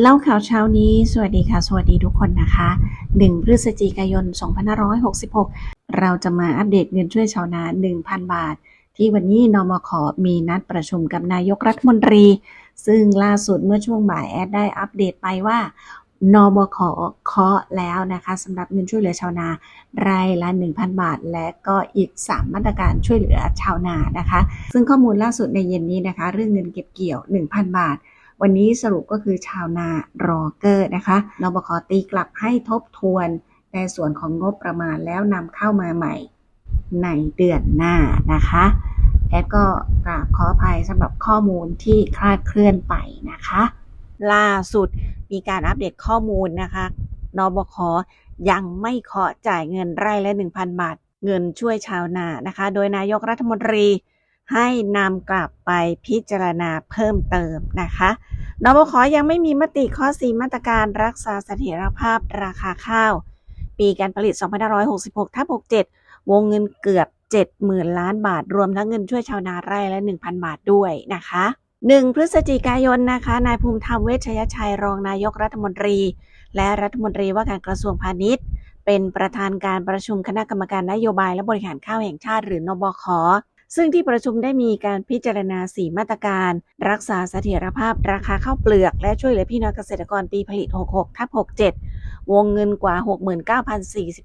เล่าข่าวเช้านี้ สวัสดีค่ะ สวัสดีทุกคนนะคะ1พฤศจิกายน 2566 เราจะมาอัปเดตเงินช่วยชาวนา 1,000 บาท ที่วันนี้นมขมีนัดประชุมกับนายกรัฐมนตรี ซึ่งล่าสุดเมื่อช่วงบ่ายแอดได้อัปเดตไปว่านบขเคาะแล้วนะคะสำหรับเงินช่วยเหลือชาวนารายละ 1,000 บาท และก็อีก 3 มาตรการช่วยเหลือชาวนานะคะ ซึ่งข้อมูลล่าสุดในเย็นนี้นะคะ เรื่องเงินเก็บเกี่ยว 1,000 บาท วันนี้สรุปก็คือชาวนารอเกอร์นะคะนบคตีกลับให้ทบทวนในส่วนของงบประมาณแล้วนำเข้ามาใหม่ในเดือนหน้านะคะแอดก็กราบขออภัยสำหรับข้อมูลที่คลาดเคลื่อนไปนะคะ ล่าสุดมีการอัปเดตข้อมูลนะคะนบคยังไม่ขอจ่ายเงินไร่ละ 1,000 บาท เงินช่วยชาวนานะคะ โดยนายกรัฐมนตรี ให้นำกลับไปพิจารณาเพิ่มเติมนะคะนบขยังไม่มีมติข้อ 4 มาตรการรักษาเสถียรภาพราคาข้าว ปีการผลิต 2566ทับ67 วงเงินเกือบ 70,000 ล้านบาท รวมทั้งเงินช่วยชาวนาไร่ละ 1,000 บาทด้วยนะคะ1พฤศจิกายนนะคะนายภูมิธรรมเวชยชัยรองนายกรัฐมนตรี และรัฐมนตรีว่าการกระทรวงพาณิชย์ เป็นประธานการประชุมคณะกรรมการนโยบายและบริหารข้าวแห่งชาติหรือนบค ซึ่งที่ประชุมได้มีการพิจารณา 4 มาตรการ รักษาเสถียรภาพราคาข้าวเปลือก และช่วยเหลือพี่น้องเกษตรกรปีผลิต 66ทับ67 วงเงินกว่า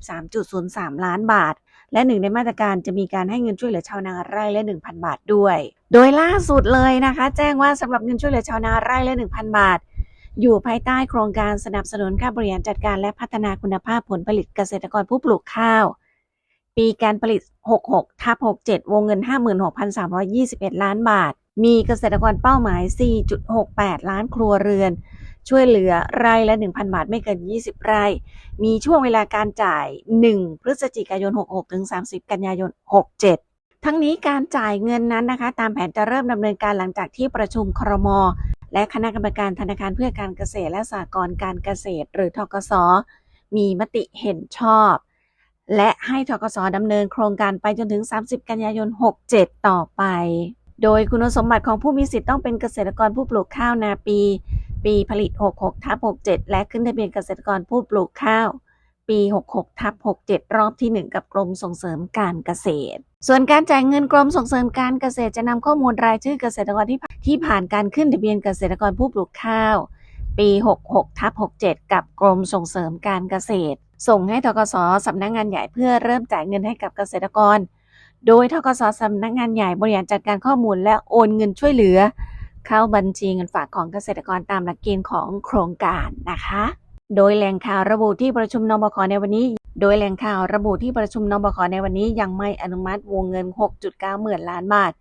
69,043.03 ล้านบาท และหนึ่งในมาตรการจะมีการให้เงินช่วยเหลือชาวนาไร่ละ 1,000 บาทด้วย โดยล่าสุดเลยนะคะ แจ้งว่าสำหรับเงินช่วยเหลือชาวนาไร่ละ 1,000 บาทอยู่ภายใต้โครงการสนับสนุนค่าบริหารจัดการและพัฒนาคุณภาพผลผลิตเกษตรกรผู้ปลูกข้าว ปีการผลิต 66ทับ67 วงเงิน 56,321 ล้านบาท มีเกษตรกรเป้าหมาย 4.68 ล้านครัวเรือน ช่วยเหลือไร่ละ 1,000 บาทไม่เกิน 20 ไร่ มีช่วงเวลาการจ่าย 1 พฤศจิกายน 66 ถึง 30 กันยายน 67 ทั้งนี้การจ่ายเงินนั้นนะคะ ตามแผนจะเริ่มดำเนินการหลังจากที่ประชุมครม และคณะกรรมการธนาคารเพื่อการเกษตรและสหกรณ์การเกษตร หรือทกสมีมติเห็นชอบ และให้ทกสดำเนินโครงการไปจนถึง 30 กันยายน 67 ต่อไป โดยคุณสมบัติของผู้มีสิทธิ์ต้องเป็นเกษตรกรผู้ปลูกข้าวนาปี ปีผลิต 66ทับ67 และขึ้นทะเบียนเกษตรกรผู้ปลูกข้าว ปี 66ทับ67 รอบที่ 1 กับกรมส่งเสริมการเกษตร ส่วนการจ่ายเงินกรมส่งเสริมการเกษตรจะนำข้อมูลรายชื่อเกษตรกรที่ที่ผ่านการขึ้นทะเบียนเกษตรกรผู้ปลูกข้าว ปี 66ทับ67 กับกรมส่งเสริมการเกษตร ส่งให้ทกสสำนักงงานใหญ่เพื่อเริ่มจ่ายเงินให้กับเกษตรกร โดยทกสสำนักงานใหญ่บริหารจัดการข้อมูลและโอนเงินช่วยเหลือ เข้าบัญชีเงินฝากของเกษตรกรตามหลักเกณฑ์ของโครงการนะคะ โดยแหล่งข่าวระบุที่ประชุมนบคในวันนี้ โดยแหล่งข่าวระบุที่ประชุมนบคในวันนี้ยังไม่อนุมัติวงเงิน 6.9หมื่นล้านบาท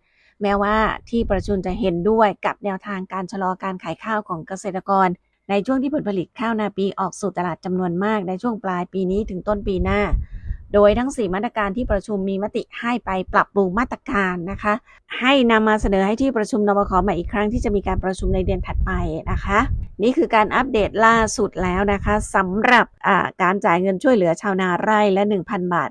แม้ว่าที่ประชุมจะเห็นด้วยกับแนวทางการชะลอการขายข้าวของเกษตรกร ในช่วงที่ผลผลิตข้าวนาปีออกสู่ตลาดจำนวนมากในช่วงปลายปีนี้ถึงต้นปีหน้า โดยทั้ง 4 มาตรการที่ประชุมมีมติให้ไปปรับปรุงมาตรการนะคะ ให้นำมาเสนอให้ที่ประชุมนบคใหม่อีกครั้งที่จะมีการประชุมในเดือนถัดไปนะคะ นี่คือการอัปเดตล่าสุดแล้วนะคะสำหรับการจ่ายเงินช่วยเหลือชาวนาไร่และ 1,000 บาท